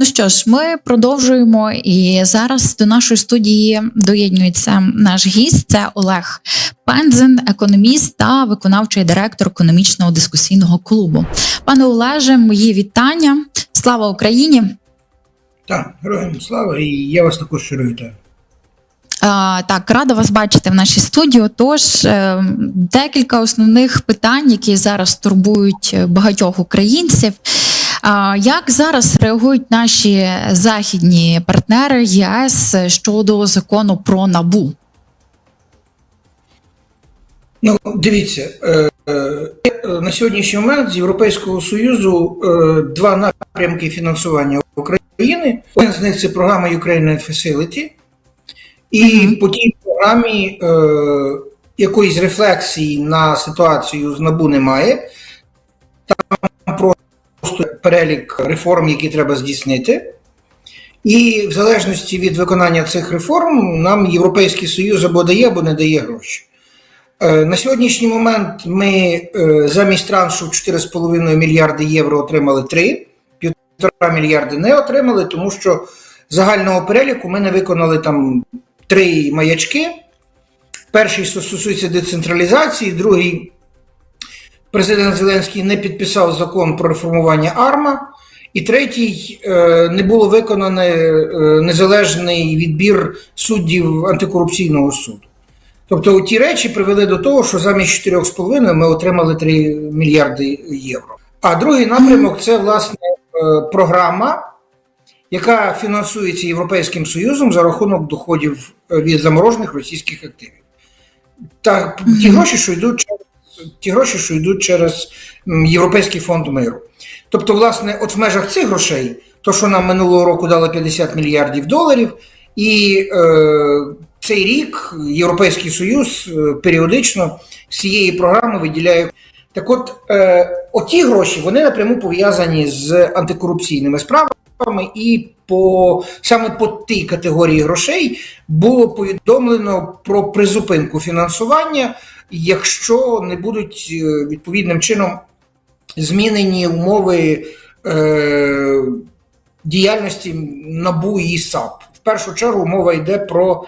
Ну що ж, ми продовжуємо, і зараз до нашої студії доєднується наш гість. Це Олег Пензен, економіст та виконавчий директор економічного дискусійного клубу. Пане Олеже, мої вітання. Слава Україні! Так, героям слава, і я вас також щиро вітаю. А, Так, рада вас бачити в нашій студії. Тож е, декілька основних питань, які зараз турбують багатьох українців. Як зараз реагують наші західні партнери ЄС щодо закону про набу? Ну, дивіться, е, е, на сьогоднішній момент з Європейського Союзу е, два напрямки фінансування України. Один з них це програма Ukraine Facility, і по тій програмі е, якоїсь рефлексії на ситуацію з НАБУ немає. Перелік реформ, які треба здійснити. І в залежності від виконання цих реформ, нам Європейський Союз або дає, або не дає гроші. Е, На сьогоднішній момент ми е, замість траншу 4,5 мільярди євро отримали 3, 1,5 мільярди не отримали, тому що загального переліку ми не виконали там три маячки. Перший стосується децентралізації, другий президент Зеленський не підписав закон про реформування АРМА. І третій е, не було виконано незалежний відбір суддів антикорупційного суду. Тобто ті речі привели до того, що замість 4,5 ми отримали 3 мільярди євро. А другий напрямок це власне е, програма, яка фінансується Європейським Союзом за рахунок доходів е, від заморожених російських активів. Та ті гроші, що йдуть ті гроші, що йдуть через Європейський фонд миру. Тобто, власне, от в межах цих грошей, то, що нам минулого року дали 50 мільярдів доларів, і е, цей рік Європейський Союз е, періодично з цієї програми виділяє. Так от, е, оті гроші вони напряму пов'язані з антикорупційними справами, і по саме по тій категорії грошей було повідомлено про призупинку фінансування, якщо не будуть е, відповідним чином змінені умови е, діяльності НАБУ і САП. В першу чергу мова йде про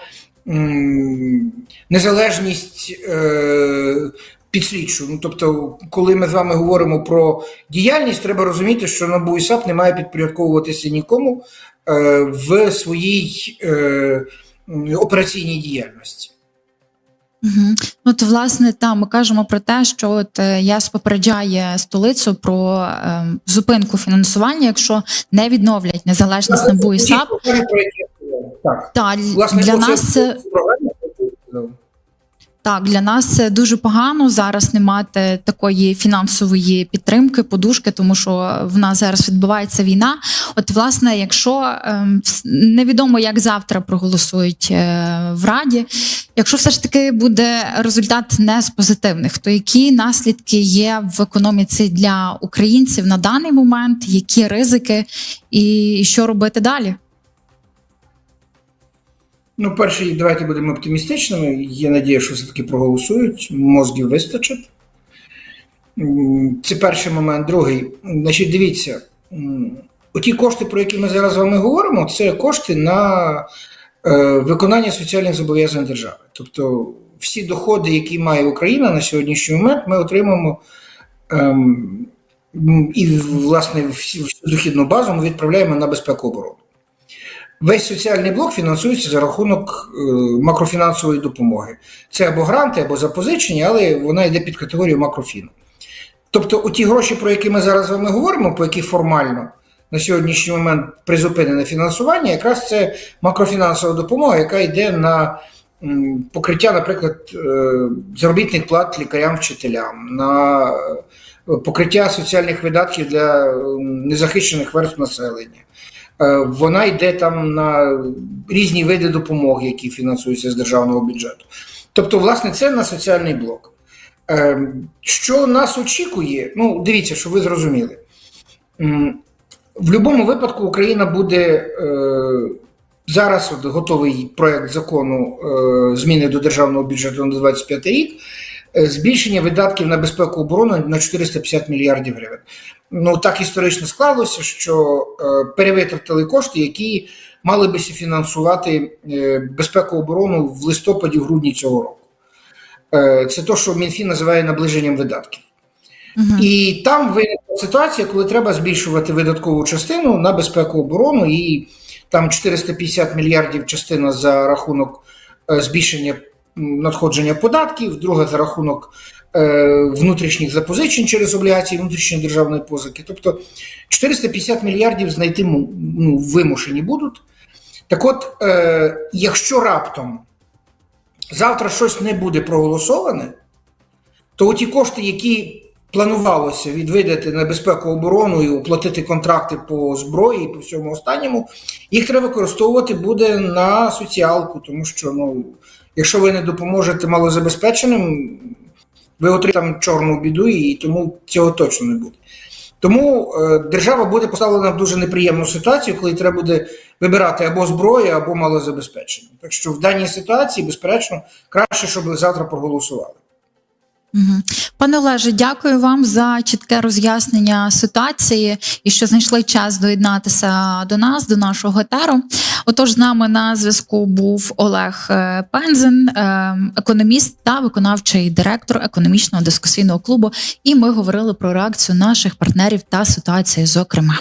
м, незалежність е, підслідчу. Ну, тобто, коли ми з вами говоримо про діяльність, треба розуміти, що НАБУ і САП не має підпорядковуватися нікому е, в своїй е, операційній діяльності. Угу. От, власне, там ми кажемо про те, що от ЄС ЯС попереджає столицю про е, зупинку фінансування, якщо не відновлять незалежність НАБУ і САП. Так, так. Власне, для нас це програма, так для нас дуже погано зараз не мати такої фінансової підтримки, подушки, тому що в нас зараз відбувається війна. От, власне, якщо ем, невідомо, як завтра проголосують е, в Раді, якщо все ж таки буде результат не з позитивних, то які наслідки є в економіці для українців на даний момент, які ризики, і що робити далі? Ну, перший, давайте будемо оптимістичними. Є надія, що все-таки проголосують, мозгів вистачить. Це перший момент. Другий. Значить, дивіться, оті кошти, про які ми зараз з вами говоримо, це кошти на е, виконання соціальних зобов'язань держави. Тобто, всі доходи, які має Україна на сьогоднішній момент, ми отримаємо. ем, і, власне, всю дохідну базу ми відправляємо на безпеку оборону. Весь соціальний блок фінансується за рахунок е, макрофінансової допомоги. Це або гранти, або запозичення, але вона йде під категорію макрофіну. Тобто, ті гроші, про які ми зараз вами говоримо, по яких формально на сьогоднішній момент призупинене фінансування, якраз це макрофінансова допомога, яка йде на покриття, наприклад, е, заробітних плат лікарям, вчителям, на е, покриття соціальних видатків для незахищених верств населення. Е, Вона йде там на різні види допомоги, які фінансуються з державного бюджету. Тобто, власне, це на соціальний блок. Е, Що нас очікує? Ну, дивіться, що ви зрозуміли. В будь-якому випадку Україна буде е, зараз от готовий проект закону зміни до державного бюджету на 25 рік. Е, Збільшення видатків на безпеку оборони на 450 мільярдів гривень. ну так історично склалося, що е, перевитратили кошти, які мали би фінансувати е, безпеку оборону в листопаді-грудні цього року. Це то, що Мінфін називає наближенням видатків. Мгм. І там виникла ситуація, коли треба збільшувати видаткову частину на безпеку оборону, і там 450 мільярдів частина за рахунок збільшення надходження податків, друга за рахунок е, внутрішніх запозичень через облігації внутрішньої державної позики. Тобто 450 мільярдів знайти ну, вимушені будуть. Так от, е, якщо раптом завтра щось не буде проголосоване, то ті кошти, які планувалося відвидати на безпеку оборону і оплатити контракти по зброї і по всьому останньому, їх треба використовувати буде на соціалку, тому що ну, якщо ви не допоможете малозабезпеченим, ви отримаєте там чорну біду, і тому цього точно не буде. Тому е, держава буде поставлена в дуже неприємну ситуацію, коли треба буде вибирати або зброю, або малозабезпечення. Так що в даній ситуації, безперечно, краще, щоб завтра проголосували. Пане Олеже, дякую вам за чітке роз'яснення ситуації і що знайшли час доєднатися до нас, до нашого етеру. Отож, з нами на зв'язку був Олег е, Пензен, е, економіст та виконавчий директор економічного дискусійного клубу. І ми говорили про реакцію наших партнерів та ситуації, зокрема.